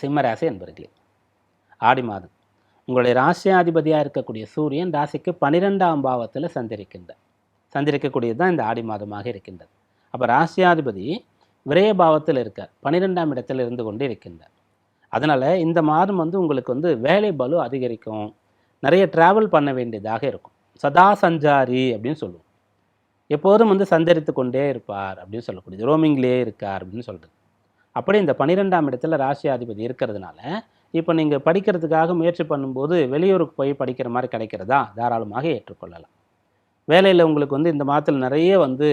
சிம்ம ராசி என்பர்களே ஆடி மாதம். உங்களுடைய ராசியாதிபதியாக இருக்கக்கூடிய சூரியன் ராசிக்கு பன்னிரெண்டாம் பாவத்தில் சஞ்சரிக்கின்றார். சஞ்சரிக்கக்கூடியது தான் இந்த ஆடி மாதமாக இருக்கின்றது. அப்போ ராசியாதிபதி விரய பாவத்தில் இருக்கார். பன்னிரெண்டாம் இடத்தில் இருந்து கொண்டு இருக்கின்றார். அதனால் இந்த மாதம் வந்து உங்களுக்கு வந்து வேலை பலு அதிகரிக்கும். நிறைய ட்ராவல் பண்ண வேண்டியதாக இருக்கும். சதா சஞ்சாரி அப்படின்னு சொல்லுவோம். எப்போதும் வந்து சஞ்சரித்து கொண்டே இருப்பார் அப்படின்னு சொல்லக்கூடியது. ரோமிங்லேயே இருக்கார் அப்படின்னு சொல்கிறது அப்படி இந்த பன்னிரெண்டாம் இடத்துல ராசியாதிபதி இருக்கிறதுனால இப்போ நீங்கள் படிக்கிறதுக்காக முயற்சி பண்ணும்போது வெளியூருக்கு போய் படிக்கிற மாதிரி கிடைக்கிறதா? தாராளமாக ஏற்றுக்கொள்ளலாம். வேலையில் உங்களுக்கு வந்து இந்த மாதத்தில் நிறைய வந்து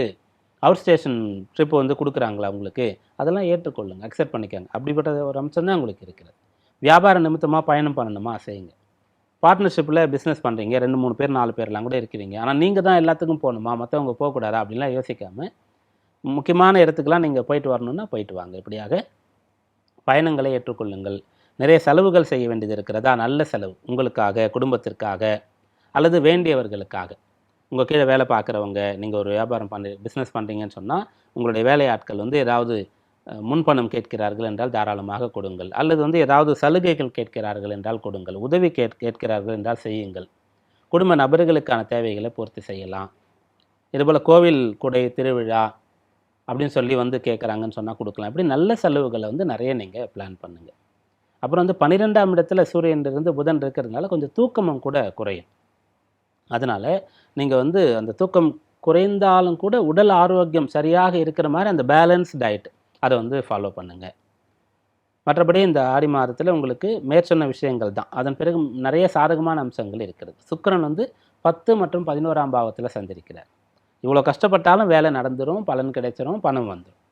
அவுட் ஸ்டேஷன் ட்ரிப்பு வந்து கொடுக்குறாங்களா உங்களுக்கு? அதெல்லாம் ஏற்றுக்கொள்ளுங்க அக்செப்ட் பண்ணிக்கோங்க. அப்படிப்பட்ட ஒரு அம்சம் தான் உங்களுக்கு இருக்கிறது. வியாபார நிமித்தமாக பயணம் பண்ணணுமா? செய்யுங்க. பார்ட்னர்ஷிப்பில் பிஸ்னஸ் பண்ணுறீங்க ரெண்டு மூணு பேர் நாலு பேர்லாம் கூட இருக்கிறீங்க. ஆனால் நீங்கள் தான் எல்லாத்துக்கும் போகணுமா? மற்றவங்க போகக்கூடாதா? அப்படின்லாம் யோசிக்காமல் முக்கியமான இடத்துக்கெலாம் நீங்கள் போயிட்டு வரணும்னா போயிட்டு வாங்க. இப்படியாக பயணங்களை ஏற்றுக்கொள்ளுங்கள். நிறைய செலவுகள் செய்ய வேண்டியது இருக்கிறதா? நல்ல செலவு. உங்களுக்காக குடும்பத்திற்காக அல்லது வேண்டியவர்களுக்காக. உங்கள் கீழே வேலை பார்க்குறவங்க நீங்கள் ஒரு வியாபாரம் பண்ணி பிஸ்னஸ் பண்ணுறீங்கன்னு சொன்னால் உங்களுடைய வேலையாட்கள் வந்து ஏதாவது முன்பணம் கேட்கிறார்கள் என்றால் தாராளமாக கொடுங்கள். அல்லது வந்து ஏதாவது சலுகைகள் கேட்கிறார்கள் என்றால் கொடுங்கள். உதவி கேட் கேட்கிறார்கள் என்றால் செய்யுங்கள். குடும்ப நபர்களுக்கான தேவைகளை பூர்த்தி செய்யலாம். இதுபோல் கோவில் குடை திருவிழா அப்படின்னு சொல்லி வந்து கேட்குறாங்கன்னு சொன்னால் கொடுக்கலாம். இப்படி நல்ல செலவுகளை வந்து நிறைய நீங்கள் பிளான் பண்ணுங்கள் அப்புறம் வந்து பன்னிரெண்டாம் இடத்துல சூரியன் இருந்து புதன் இருக்கிறதுனால கொஞ்சம் தூக்கமும் கூட குறையும். அதனால் நீங்கள் வந்து அந்த தூக்கம் குறைந்தாலும் கூட உடல் ஆரோக்கியம் சரியாக இருக்கிற மாதிரி அந்த பேலன்ஸ் டயட் அதை வந்து ஃபாலோ பண்ணுங்கள் மற்றபடி இந்த ஆடி மாதத்தில் உங்களுக்கு மேற்சொன்ன விஷயங்கள் தான். அதன் பிறகு நிறைய சாதகமான அம்சங்கள் இருக்கிறது. சுக்கரன் வந்து பத்து மற்றும் பதினோராம் பாவத்தில் சந்திருக்கிறார். இவ்வளோ கஷ்டப்பட்டாலும் வேலை நடந்துரும் பலன் கிடைச்சிரும் பணம் வந்துடும்